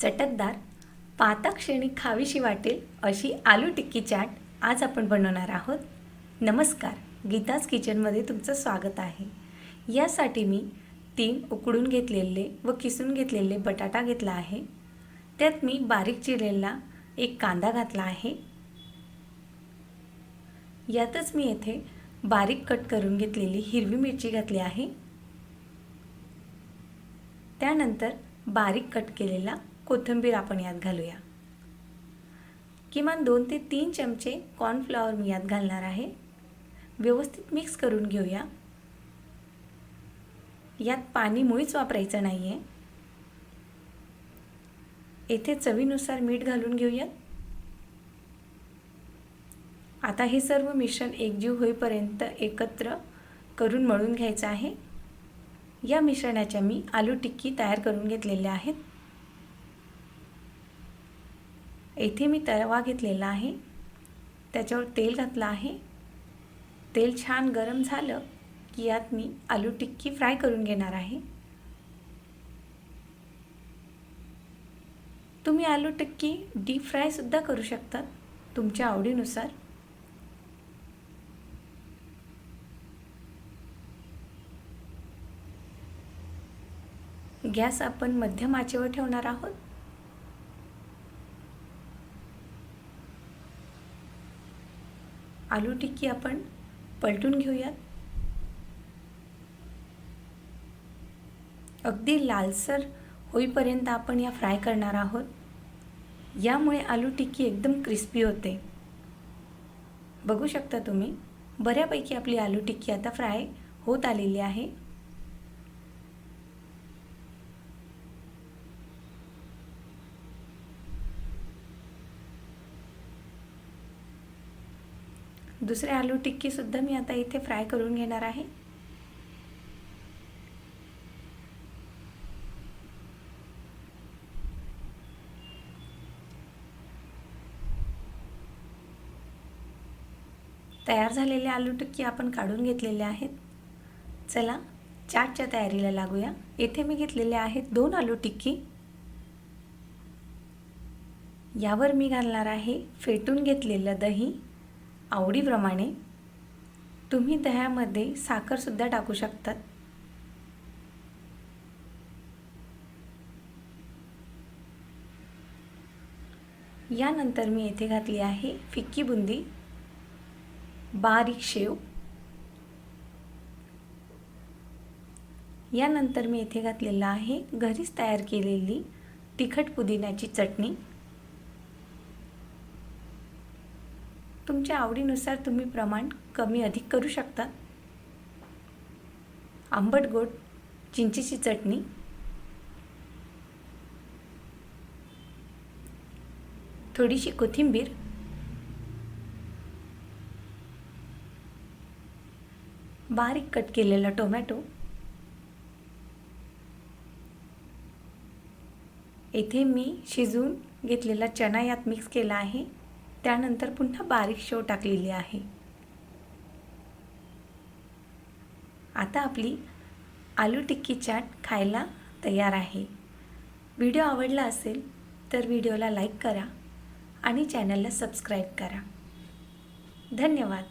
चटकदार पाता क्षणी खावीशी वाटेल अशी आलू टिक्की चाट आज आपण बनवणार आहोत. नमस्कार गीताज किचनमध्ये तुमचं स्वागत आहे. यासाठी मी तीन उकडून घेतलेले व किसून घेतलेले बटाटा घेतला आहे. त्यात मी बारीक चिरलेला एक कांदा घातला आहे. यातच मी येथे बारीक कट करून घेतलेली हिरवी मिरची घातली आहे. त्यानंतर बारीक कट केलेला कोथिंबीर आपण यात घालूया. किमान दोन ते तीन चमचे कॉर्नफ्लॉवर मी यात घालणार आहे. व्यवस्थित मिक्स करून घेऊया. यात पाणी मुळीच वापरायचं नाही आहे येथे चवीनुसार मीठ घालून घेऊयात. आता हे सर्व मिश्रण एकजीव होईपर्यंत एकत्र करून मळून घ्यायचं आहे. या मिश्रणाच्या मी आलू टिक्की तयार करून घेतलेल्या आहेत. येथे मी तवा घेतलेला आहे. त्याच्यावर तेल घातलं आहे. तेल छान गरम झालं की यात मी आलू टिक्की फ्राय करून घेणार आहे. तुम्ही आलू टिक्की डीप फ्रायसुद्धा करू शकता तुमच्या आवडीनुसार. गॅस आपण मध्यम आचेवर ठेवणार आहोत. आलू टिक्की आपण पलटून घेऊयात. अगदी लालसर होईपर्यंत आपण या फ्राय करणार आहोत. यामुळे आलू टिक्की एकदम क्रिस्पी होते. बघू शकता तुम्ही बऱ्यापैकी आपली आलू टिक्की आता फ्राय होत आलेली आहे. दुसरे आलू टिक्कीसुद्धा मी आता इथे फ्राय करून घेणार आहे. तयार झालेले आलू टिक्की आपण काढून घेतलेले आहेत. चला चाटच्या तयारीला लागूया. येथे मी घेतलेले आहेत दोन आलू टिक्की. यावर मी घालणार आहे फेटून घेतलेलं दही. आवडीप्रमाणे तुम्ही दह्यामध्ये साखरसुद्धा टाकू शकतात. यानंतर मी येथे घातली आहे फिक्की बुंदी बारीक शेव. यानंतर मी येथे घातलेला आहे घरीच तयार केलेली तिखट पुदिन्याची चटणी. तुमच्या आवडीनुसार तुम्ही प्रमाण कमी अधिक करू शकता. आंबट गोड चिंचेची चटणी. थोडीशी कोथिंबीर. बारीक कट केलेला टोमॅटो. येथे मी शिजवून घेतलेला चणा यात मिक्स केला आहे. त्यानंतर पुन्हा बारीक शेव टाकलेली आहे. आता आपली आलू टिक्की चाट खायला तयार आहे. व्हिडिओ आवडला असेल तर व्हिडिओला लाईक करा आणि चॅनलला सबस्क्राईब करा. धन्यवाद.